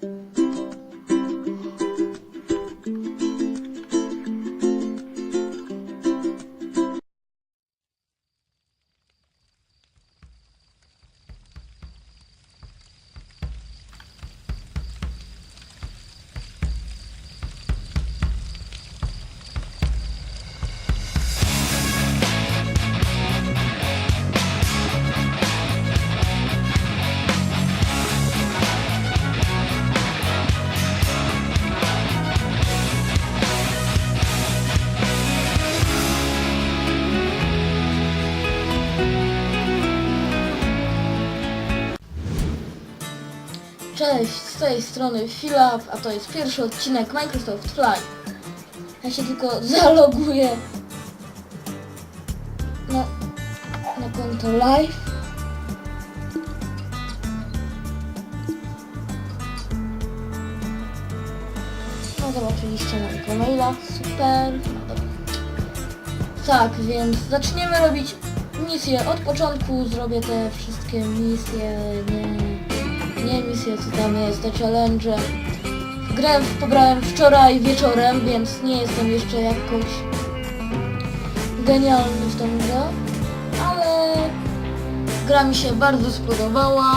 Cześć, tej strony Filip, a to jest pierwszy odcinek Microsoft Fly. Ja się tylko zaloguję na, na konto live. No zobaczyliście mojego maila, super. No. Tak, więc zaczniemy robić misję od początku, zrobię te wszystkie misje, nie nie misje, co tam jest, te challenge. Grę pobrałem wczoraj wieczorem, więc nie jestem jeszcze jakoś genialny w tą grę, ale gra mi się bardzo spodobała,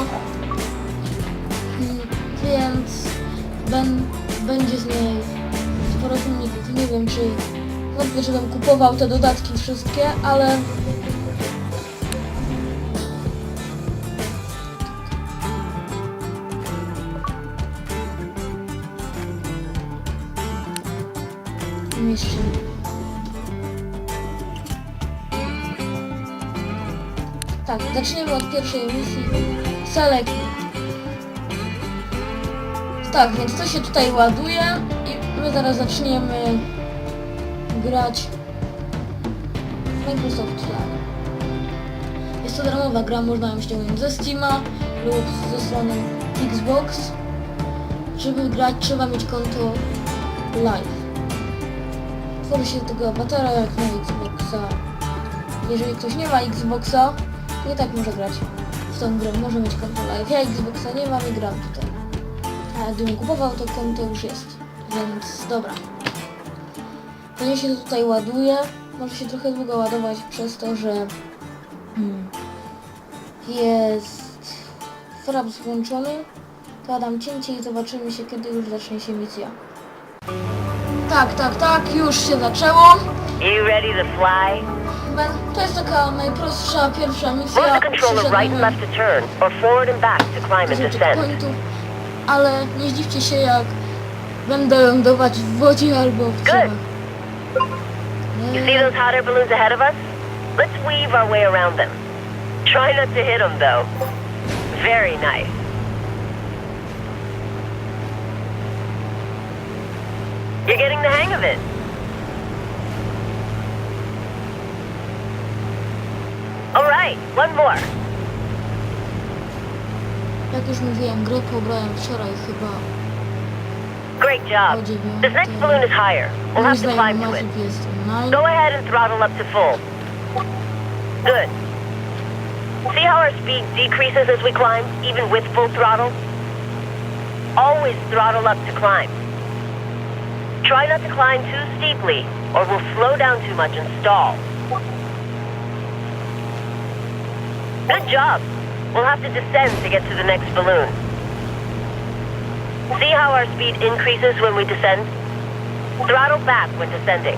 Mm, więc ben, będzie z niej sporo filmików. Nie wiem, czy wątpię, żebym kupował te dodatki wszystkie, ale mieści. Tak, zaczniemy od pierwszej misji. Select. Tak, więc to się tutaj ładuje i my zaraz zaczniemy grać Microsoft Flag. Jest to darmowa gra, można ją ściągnąć ze Steama lub ze strony Xbox. Żeby grać trzeba mieć konto live tworzy się tego awatara jak na Xboxa. Jeżeli ktoś nie ma Xboxa, to i tak może grać w tą grę, może mieć konto live. Ja Xboxa nie mam i gram tutaj. A gdybym kupował, to konto już jest. Więc dobra. To się tutaj ładuje. Może się trochę długo ładować przez to, że hmm, jest fraps włączony. Kładam cięcie i zobaczymy się, kiedy już zacznie się misja. Tak, tak, tak, już się zaczęło. You ready to fly? Ben, To jest taka najprostsza pierwsza Hold misja. the controller right and left to turn, or forward and back to climb and descend. checkpointu, ale nie zdziwcie się jak będę lądować w wodzie albo w drzewach. You see those hot air balloons ahead of us? Let's weave our way around them. Try not to hit them, though. Very nice. You're getting the hang of it. All right, one more. Jak już mówiłem, grę pobrałem wczoraj chyba. Great job. This next balloon is higher. We'll have to climb to it. Maciek jest online. Go ahead and throttle up to full. Good. See how our speed decreases as we climb, even with full throttle? Always throttle up to climb. Try not to climb too steeply, or we'll slow down too much and stall. Good job. We'll have to descend to get to the next balloon. See how our speed increases when we descend? Throttle back when descending.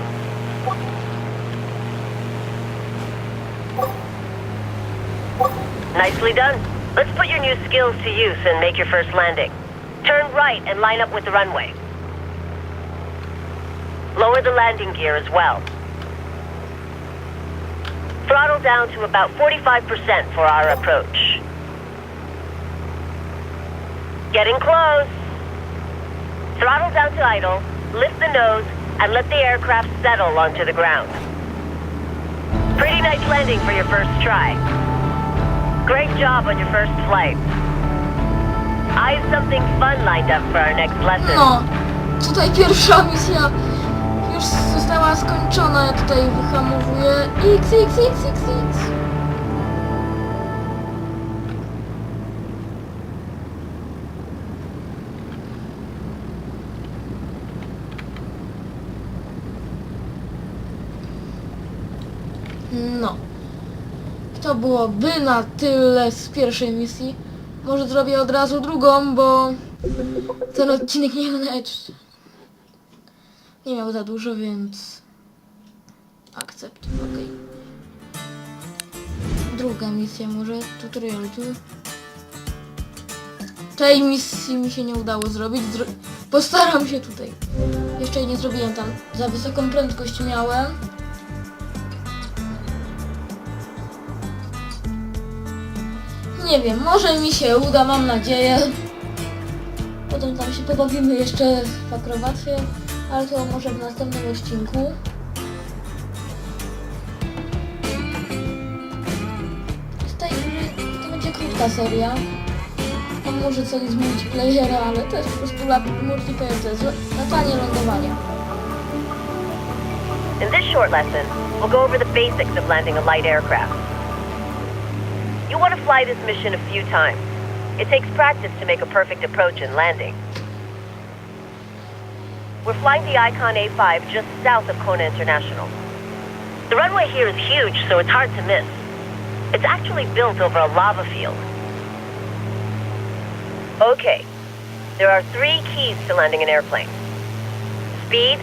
Nicely done. Let's put your new skills to use and make your first landing. Turn right and line up with the runway. Lower the landing gear as well. Throttle down to about 45% for our approach. Getting close. Throttle down to idle, lift the nose, and let the aircraft settle onto the ground. Pretty nice landing for your first try. Great job on your first flight. I have something fun lined up for our next lesson. No, tutaj pierwsza misja już została skończona, ja tutaj wyhamowuję. X, X, X, X, X. No. To byłoby na tyle z pierwszej misji. Może zrobię od razu drugą, bo ten odcinek nie leci. Nie miał za dużo, więc... Akcept. Druga misja może, tutorial tu. Tej misji mi się nie udało zrobić. Zro... Postaram się tutaj. Jeszcze jej nie zrobiłem tam. Za wysoką prędkość miałem. Nie wiem, może mi się uda, mam nadzieję. Potem tam się pobawimy jeszcze w akrobację, ale to może w następnym odcinku. Gry to będzie krótka seria. Może coś ale jest po prostu multiplayer, to jest. In this short lesson, we'll go over the basics of landing a light aircraft. You want to fly this mission a few times. It takes practice to make a perfect approach and landing. We're flying the Icon A5 just south of Kona International. The runway here is huge, so it's hard to miss. It's actually built over a lava field. Okay, there are three keys to landing an airplane. Speed,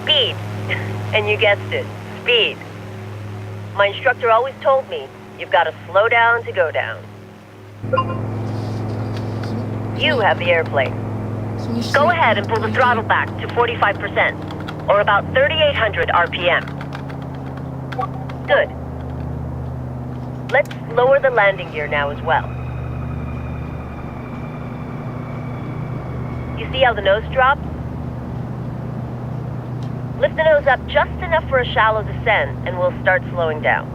speed, and you guessed it, speed. My instructor always told me you've got to slow down to go down. You have the airplane. Go ahead and pull the throttle back to 45%, or about 3,800 RPM. Good. Let's lower the landing gear now as well. You see how the nose drops? Lift the nose up just enough for a shallow descent, and we'll start slowing down.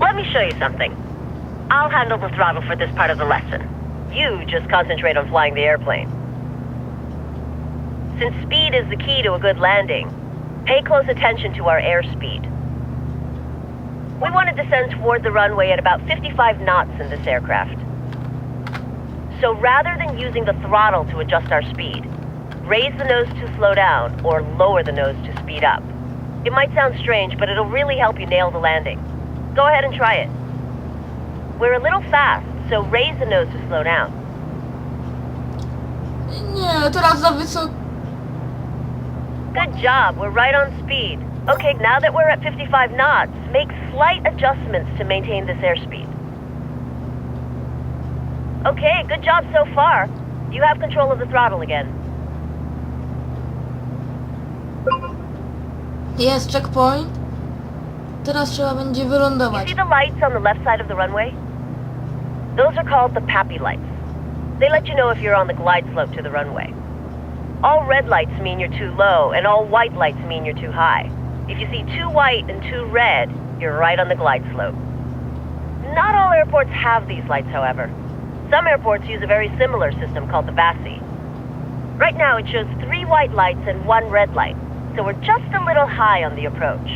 Let me show you something. I'll handle the throttle for this part of the lesson. You just concentrate on flying the airplane. Since speed is the key to a good landing, pay close attention to our airspeed. We want to descend toward the runway at about 55 knots in this aircraft. So rather than using the throttle to adjust our speed, raise the nose to slow down or lower the nose to speed up. It might sound strange, but it'll really help you nail the landing. Go ahead and try it. We're a little fast, so raise the nose to slow down. Nie, teraz za wysoko. Good job, we're right on speed. Okay, now that we're at 55 knots, make slight adjustments to maintain this airspeed. Okay, good job so far. You have control of the throttle again. Jest checkpoint. Teraz trzeba będzie You see the lights on the left side of the runway? Those are called the PAPI lights. They let you know if you're on the glide slope to the runway. All red lights mean you're too low, and all white lights mean you're too high. If you see two white and two red, you're right on the glide slope. Not all airports have these lights, however. Some airports use a very similar system called the VASI. Right now, it shows three white lights and one red light, so we're just a little high on the approach.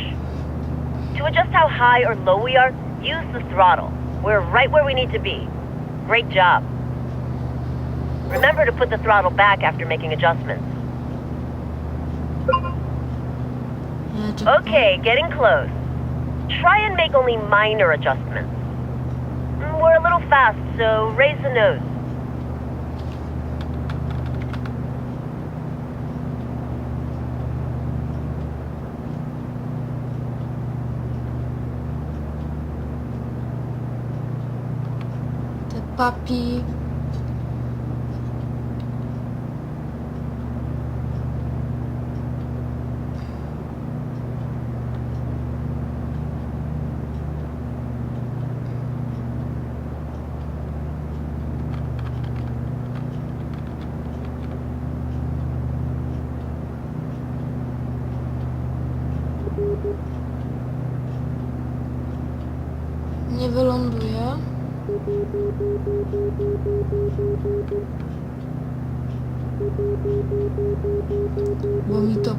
To adjust how high or low we are, use the throttle. We're right where we need to be. Great job. Remember to put the throttle back after making adjustments. Okay, getting close. Try and make only minor adjustments. We're a little fast, so raise the nose. Papi. Nie wyląduje.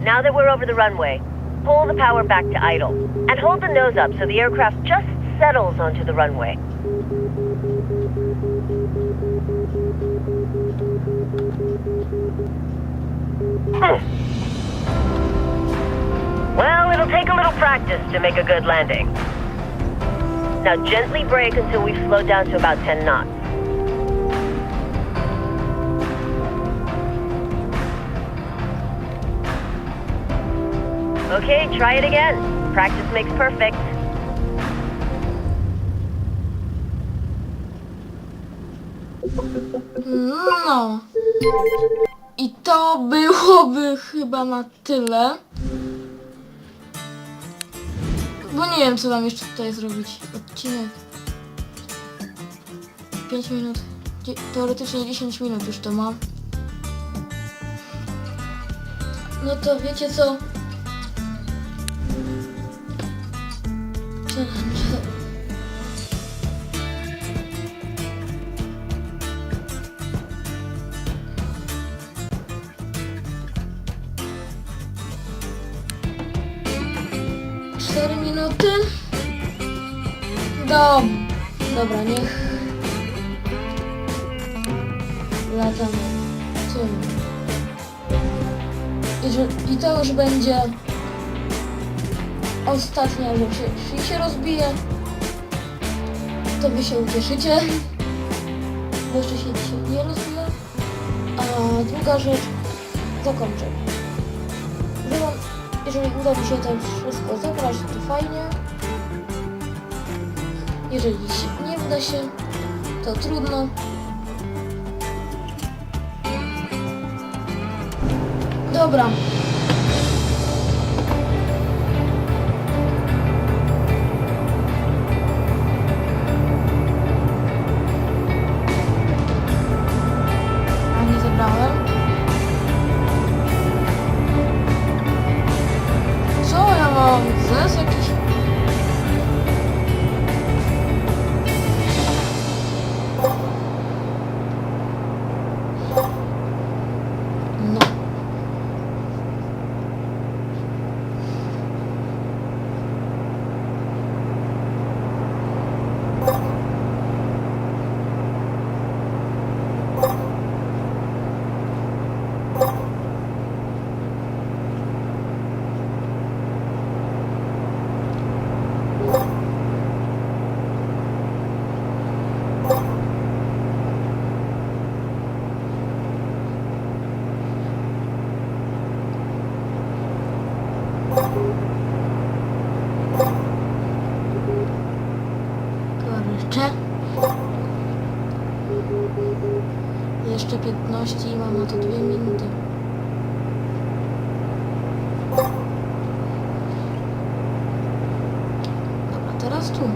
Now that we're over the runway, pull the power back to idle. And hold the nose up so the aircraft just settles onto the runway. Hmm. Well, it'll take a little practice to make a good landing. Now gently brake until we've slowed down to about 10 knots. Okay, try it again. Practice makes perfect. No. I to byłoby chyba na tyle. Bo nie wiem, co mam jeszcze tutaj zrobić. Odcinek. 5 minut. Teoretycznie 10 minut już to mam. No to wiecie co? Challenge. Minuty. Do... Dobra, niech... Latam tym. I, I to już będzie ostatnia rzecz. Jeśli się rozbije, to wy się ucieszycie. Bo jeszcze się dzisiaj nie rozbija. A druga rzecz, zakończę. Jeżeli uda mi się to wszystko zebrać, to fajnie. Jeżeli nie uda się, to trudno. Dobra. Dobra, teraz tu.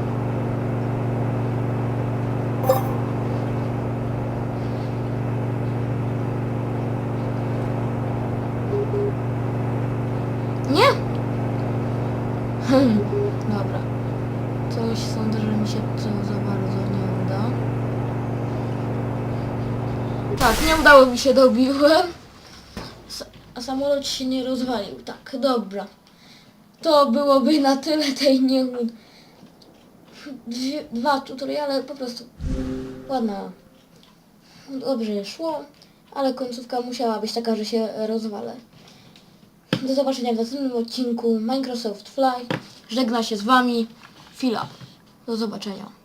Nie! Dobra. Coś sądzę, że mi się to za bardzo nie uda. Tak, nie udało mi się, dobiłem. A samolot się nie rozwalił. Tak, dobra. To byłoby na tyle tej nieud... Dwie, dwa tutoriale, po prostu ładna. Dobrze szło, ale końcówka musiała być taka, że się rozwalę. Do zobaczenia w następnym odcinku Microsoft Fly. Żegna się z Wami Fila. Do zobaczenia.